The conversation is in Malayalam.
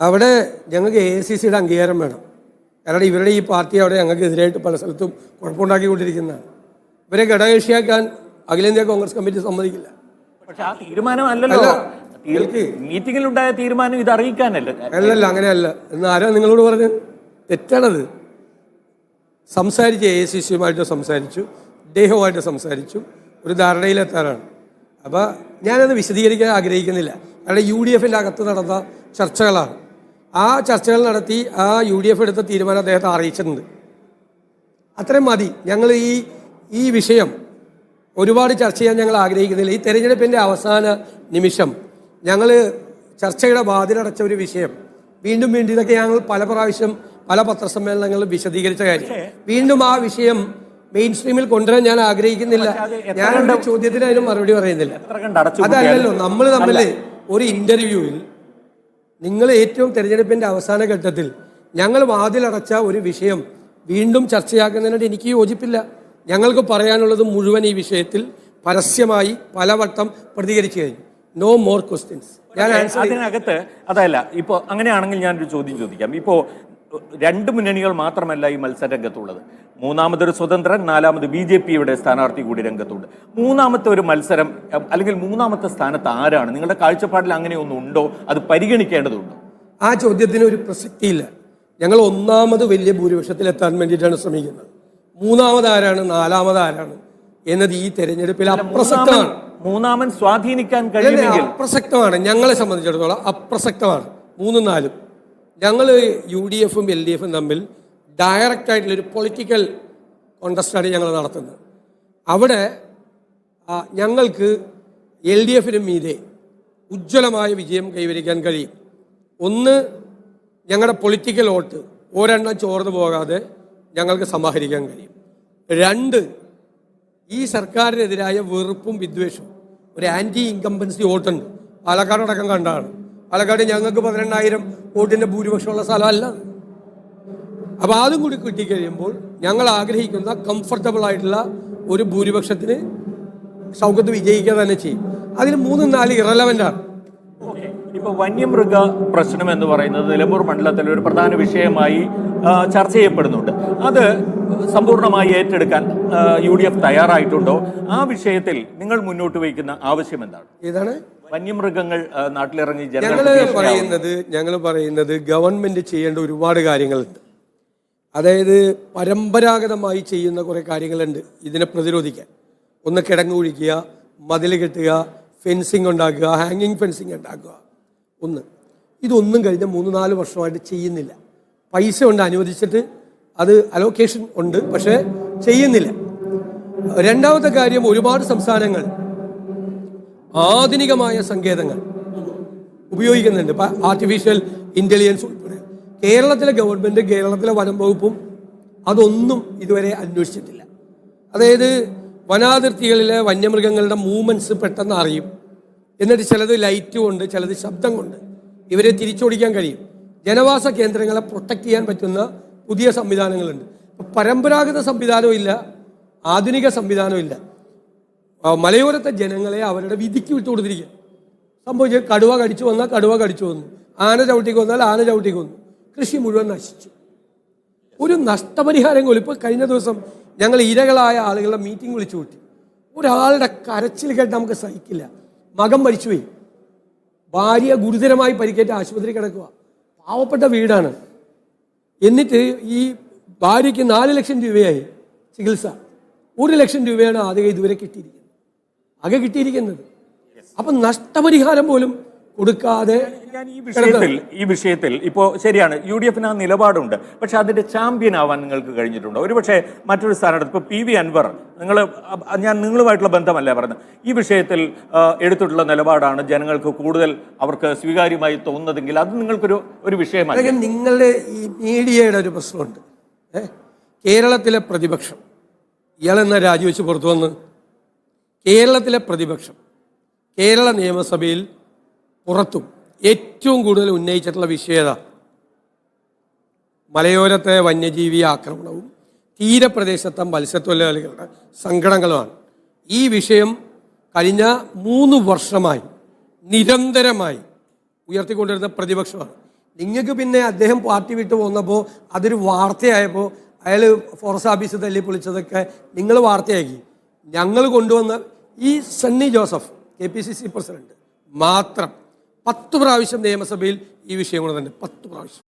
അവിടെ ഞങ്ങൾക്ക് എ സി സിയുടെ അംഗീകാരം വേണം. കാരണം ഇവരുടെ ഈ പാർട്ടി അവിടെ ഞങ്ങൾക്ക് എതിരായിട്ട് പല സ്ഥലത്തും കുഴപ്പമുണ്ടാക്കിക്കൊണ്ടിരിക്കുന്നതാണ്. ഇവരെ ഘടകകക്ഷിയാക്കാൻ അഖിലേന്ത്യാ കോൺഗ്രസ് കമ്മിറ്റി സമ്മതിക്കില്ല. പക്ഷെ ആ തീരുമാനമല്ലല്ലോ. അല്ല, ഉണ്ടായ തീരുമാനം ഇത് അറിയിക്കാനല്ല അല്ലല്ല അങ്ങനെയല്ല. എന്ന് ആരാ നിങ്ങളോട് പറഞ്ഞു? തെറ്റാണത്. സംസാരിച്ച് എ സി സിയുമായിട്ട് സംസാരിച്ചു ഇദ്ദേഹവുമായിട്ട് സംസാരിച്ചു ഒരു ധാരണയിലെത്താനാണ് അപ്പോൾ ഞാനത് വിശദീകരിക്കാൻ ആഗ്രഹിക്കുന്നില്ല. കാരണം യു ഡി എഫിന്റെ അകത്ത് നടന്ന ചർച്ചകളാണ്. ആ ചർച്ചകൾ നടത്തി ആ യു ഡി എഫ് എടുത്ത തീരുമാനം അദ്ദേഹത്തെ അറിയിച്ചിട്ടുണ്ട്. അത്രയും മതി. ഞങ്ങൾ ഈ ഈ വിഷയം ഒരുപാട് ചർച്ച ചെയ്യാൻ ഞങ്ങൾ ആഗ്രഹിക്കുന്നില്ല. ഈ തെരഞ്ഞെടുപ്പിന്റെ അവസാന നിമിഷം ഞങ്ങൾ ചർച്ചയുടെ വാതിലടച്ച ഒരു വിഷയം വീണ്ടും വീണ്ടും ഇതൊക്കെ ഞങ്ങൾ പല പ്രാവശ്യം പല പത്രസമ്മേളനങ്ങളിൽ വിശദീകരിച്ച കാര്യം. വീണ്ടും ആ വിഷയം മെയിൻ സ്ട്രീമിൽ കൊണ്ടുവരാൻ ഞാൻ ആഗ്രഹിക്കുന്നില്ല. ഞാൻ ചോദ്യത്തിന് അതിന് മറുപടി പറയുന്നില്ല. അതല്ലല്ലോ നമ്മൾ തമ്മിൽ ഒരു ഇന്റർവ്യൂവിൽ നിങ്ങൾ ഏറ്റവും തെരഞ്ഞെടുപ്പിന്റെ അവസാന ഘട്ടത്തിൽ ഞങ്ങൾ വാതിലടച്ച ഒരു വിഷയം വീണ്ടും ചർച്ചയാക്കുന്നതിനോട് എനിക്ക് യോജിപ്പില്ല. ഞങ്ങൾക്ക് പറയാനുള്ളത് മുഴുവൻ ഈ വിഷയത്തിൽ പരസ്യമായി പലവട്ടം പ്രതികരിച്ചു കഴിഞ്ഞു. നോ മോർ ക്വസ്റ്റ്യൻസ് ഞാൻ അതിനകത്ത് അതല്ല ഇപ്പോൾ അങ്ങനെയാണെങ്കിൽ ഞാനൊരു ചോദ്യം ചോദിക്കാം. ഇപ്പോ രണ്ട് മുന്നണികൾ മാത്രമല്ല ഈ മത്സരരംഗത്തുള്ളത് മൂന്നാമതൊരു സ്വതന്ത്രൻ നാലാമത് ബി ജെ പിയുടെ സ്ഥാനാർത്ഥി കൂടി രംഗത്തുണ്ട്. മൂന്നാമത്തെ ഒരു മത്സരം അല്ലെങ്കിൽ മൂന്നാമത്തെ സ്ഥാനത്ത് ആരാണ്? നിങ്ങളുടെ കാഴ്ചപ്പാടിൽ അങ്ങനെയൊന്നും ഉണ്ടോ? അത് പരിഗണിക്കേണ്ടതുണ്ടോ? ആ ചോദ്യത്തിന് ഒരു പ്രസക്തിയില്ല. ഞങ്ങൾ ഒന്നാമത് വലിയ ഭൂരിപക്ഷത്തിൽ എത്താൻ വേണ്ടിയിട്ടാണ് ശ്രമിക്കുന്നത്. മൂന്നാമത് ആരാണ്? നാലാമത് ആരാണ്? എന്നത് ഈ തെരഞ്ഞെടുപ്പിൽ അപ്രസക്തമാണ്. മൂന്നാമൻ സ്വാധീനിക്കാൻ കഴിയുമെങ്കിൽ അപ്രസക്തമാണ്. ഞങ്ങളെ സംബന്ധിച്ചിടത്തോളം അപ്രസക്തമാണ്. മൂന്നും നാലും. ഞങ്ങൾ യു ഡി എഫും എൽ ഡി എഫും തമ്മിൽ ഡയറക്റ്റ് ആയിട്ടുള്ള ഒരു പൊളിറ്റിക്കൽ കോണ്ടസ്റ്റാണ് ഞങ്ങൾ നടത്തുന്നത്. അവിടെ ഞങ്ങൾക്ക് എൽ ഡി എഫിന് മീതെ ഉജ്ജ്വലമായ വിജയം കൈവരിക്കാൻ കഴിയും. ഒന്ന് ഞങ്ങളുടെ പൊളിറ്റിക്കൽ വോട്ട് ഒരെണ്ണം ചോർന്നു പോകാതെ ഞങ്ങൾക്ക് സമാഹരിക്കാൻ കഴിയും. രണ്ട് ഈ സർക്കാരിനെതിരായ വെറുപ്പും വിദ്വേഷവും. ഒരു ആന്റി ഇൻകംബൻസി വോട്ടുണ്ട്. പാലക്കാടടക്കം കണ്ടാണ്. പാലക്കാട് ഞങ്ങൾക്ക് പതിനെണ്ണായിരം വോട്ടിന്റെ ഭൂരിപക്ഷമുള്ള സ്ഥലമല്ല. അപ്പോൾ അതും കൂടി കിട്ടിക്കഴിയുമ്പോൾ ഞങ്ങൾ ആഗ്രഹിക്കുന്ന കംഫർട്ടബിൾ ആയിട്ടുള്ള ഒരു ഭൂരിപക്ഷത്തിന് സൗഖ്യത്ത് വിജയിക്കുക തന്നെ ചെയ്യും. അതിൽ മൂന്നും നാല് ഇറലവന്റാണ് ആണ്. ഓക്കേ. ഇപ്പൊ വന്യമൃഗ പ്രശ്നം എന്ന് പറയുന്നത് നിലമ്പൂർ മണ്ഡലത്തിൽ ഒരു പ്രധാന വിഷയമായി ചർച്ച ചെയ്യപ്പെടുന്നുണ്ട്. അത് സമ്പൂർണമായി ഏറ്റെടുക്കാൻ യു ഡി എഫ് തയ്യാറായിട്ടുണ്ടോ? ആ വിഷയത്തിൽ നിങ്ങൾ മുന്നോട്ട് വയ്ക്കുന്ന ആവശ്യം എന്താണ്? ഏതാണ്? വന്യമൃഗങ്ങൾ നാട്ടിലിറങ്ങി ഞങ്ങൾ. പറയുന്നത് ഞങ്ങൾ പറയുന്നത് ഗവൺമെന്റ് ചെയ്യേണ്ട ഒരുപാട് കാര്യങ്ങളുണ്ട്. അതായത് പരമ്പരാഗതമായി ചെയ്യുന്ന കുറേ കാര്യങ്ങളുണ്ട് ഇതിനെ പ്രതിരോധിക്കാൻ. ഒന്ന് കിടങ്ങ് കുഴിക്കുക മതിൽ കെട്ടുക ഫെൻസിങ് ഉണ്ടാക്കുക ഹാങ്ങിങ് ഫെൻസിങ് ഉണ്ടാക്കുക. ഒന്ന്. ഇതൊന്നും കഴിഞ്ഞ മൂന്ന് നാല് വർഷമായിട്ട് ചെയ്യുന്നില്ല. പൈസ ഉണ്ട് അനുവദിച്ചിട്ട് അത് അലോക്കേഷൻ ഉണ്ട് പക്ഷേ ചെയ്യുന്നില്ല. രണ്ടാമത്തെ കാര്യം ഒരുപാട് സംസ്ഥാനങ്ങൾ ആധുനികമായ സങ്കേതങ്ങൾ ഉപയോഗിക്കുന്നുണ്ട്. ആർട്ടിഫിഷ്യൽ ഇന്റലിജൻസ് ഉൾപ്പെടെ. കേരളത്തിലെ ഗവൺമെന്റ് കേരളത്തിലെ വനം വകുപ്പും അതൊന്നും ഇതുവരെ അന്വേഷിച്ചിട്ടില്ല. അതായത് വനാതിർത്തികളിലെ വന്യമൃഗങ്ങളുടെ മൂവ്മെന്റ്സ് പെട്ടെന്ന് അറിയും. എന്നിട്ട് ചിലത് ലൈറ്റ് കൊണ്ട് ചിലത് ശബ്ദം കൊണ്ട് ഇവരെ തിരിച്ചോടിക്കാൻ കഴിയും. ജനവാസ കേന്ദ്രങ്ങളെ പ്രൊട്ടക്റ്റ് ചെയ്യാൻ പറ്റുന്ന പുതിയ സംവിധാനങ്ങളുണ്ട്. പരമ്പരാഗത സംവിധാനവും ഇല്ല ആധുനിക സംവിധാനവും ഇല്ല. മലയോരത്തെ ജനങ്ങളെ അവരുടെ വിധിക്ക് വിട്ടു കൊടുത്തിരിക്കുക സംഭവിച്ച കടുവ കടിച്ചു വന്നാൽ കടുവ കടിച്ചു വന്നു. ആന ചവിട്ടിക്ക് വന്നാൽ ആന ചവിട്ടിക്ക് വന്നു. കൃഷി മുഴുവൻ നശിച്ചു. ഒരു നഷ്ടപരിഹാരം പോലും. ഇപ്പോൾ കഴിഞ്ഞ ദിവസം ഞങ്ങൾ ഇരകളായ ആളുകളുടെ മീറ്റിംഗ് വിളിച്ചു കൂട്ടി. ഒരാളുടെ കരച്ചിൽ കേട്ട് നമുക്ക് സഹിക്കില്ല. മകം മരിച്ചുപോയി. ഭാര്യ ഗുരുതരമായി പരിക്കേറ്റ് ആശുപത്രി കിടക്കുക. പാവപ്പെട്ട വീടാണ്. എന്നിട്ട് ഈ ഭാര്യയ്ക്ക് നാല് ലക്ഷം രൂപയായി ചികിത്സ. ഒരു ലക്ഷം രൂപയാണ് ആദ്യം ഇതുവരെ കിട്ടിയിരിക്കുന്നത്. ആകെ കിട്ടിയിരിക്കുന്നത്. അപ്പം നഷ്ടപരിഹാരം പോലും കൊടുക്കാതെ ഞാൻ ഈ വിഷയത്തിൽ ഈ വിഷയത്തിൽ ഇപ്പോൾ ശരിയാണ് യു ഡി എഫിന് ആ നിലപാടുണ്ട്. പക്ഷെ അതിന്റെ ചാമ്പ്യൻ ആവാൻ നിങ്ങൾക്ക് കഴിഞ്ഞിട്ടുണ്ടോ? ഒരുപക്ഷെ മറ്റൊരു സ്ഥാനത്ത് ഇപ്പോൾ പി വി അൻവർ നിങ്ങൾ ഞാൻ നിങ്ങളുമായിട്ടുള്ള ബന്ധമല്ല പറഞ്ഞത്. ഈ വിഷയത്തിൽ എടുത്തിട്ടുള്ള നിലപാടാണ് ജനങ്ങൾക്ക് കൂടുതൽ അവർക്ക് സ്വീകാര്യമായി തോന്നുന്നതെങ്കിൽ അത് നിങ്ങൾക്കൊരു ഒരു അതൊക്കെ നിങ്ങളുടെ ഈ മീഡിയയുടെ ഒരു പ്രശ്നമുണ്ട്. കേരളത്തിലെ പ്രതിപക്ഷം ഇയാളെന്നാ രാജിവെച്ച് പുറത്തു വന്ന് കേരളത്തിലെ പ്രതിപക്ഷം കേരള നിയമസഭയിൽ പുറത്തും ഏറ്റവും കൂടുതൽ ഉന്നയിച്ചിട്ടുള്ള വിഷയത മലയോരത്തെ വന്യജീവി ആക്രമണവും തീരപ്രദേശത്തെ മത്സ്യത്തൊഴിലാളികളുടെ സങ്കടങ്ങളുമാണ് ഈ വിഷയം കഴിഞ്ഞ മൂന്ന് വർഷമായി നിരന്തരമായി ഉയർത്തിക്കൊണ്ടിരുന്ന പ്രതിപക്ഷമാണ്. നിങ്ങൾക്ക് പിന്നെ അദ്ദേഹം പാർട്ടി വിട്ടു പോന്നപ്പോൾ അതൊരു വാർത്തയായപ്പോൾ അയാൾ ഫോറസ്റ്റ് ഓഫീസ് തല്ലി പൊളിച്ചതൊക്കെ നിങ്ങൾ വാർത്തയാക്കി. ഞങ്ങൾ കൊണ്ടുവന്ന ഈ Sunny Joseph K P C C president മാത്രം പത്ത് പ്രാവശ്യം നിയമസഭയിൽ ഈ വിഷയം കൊണ്ട് തന്നെ പത്ത് പ്രാവശ്യം.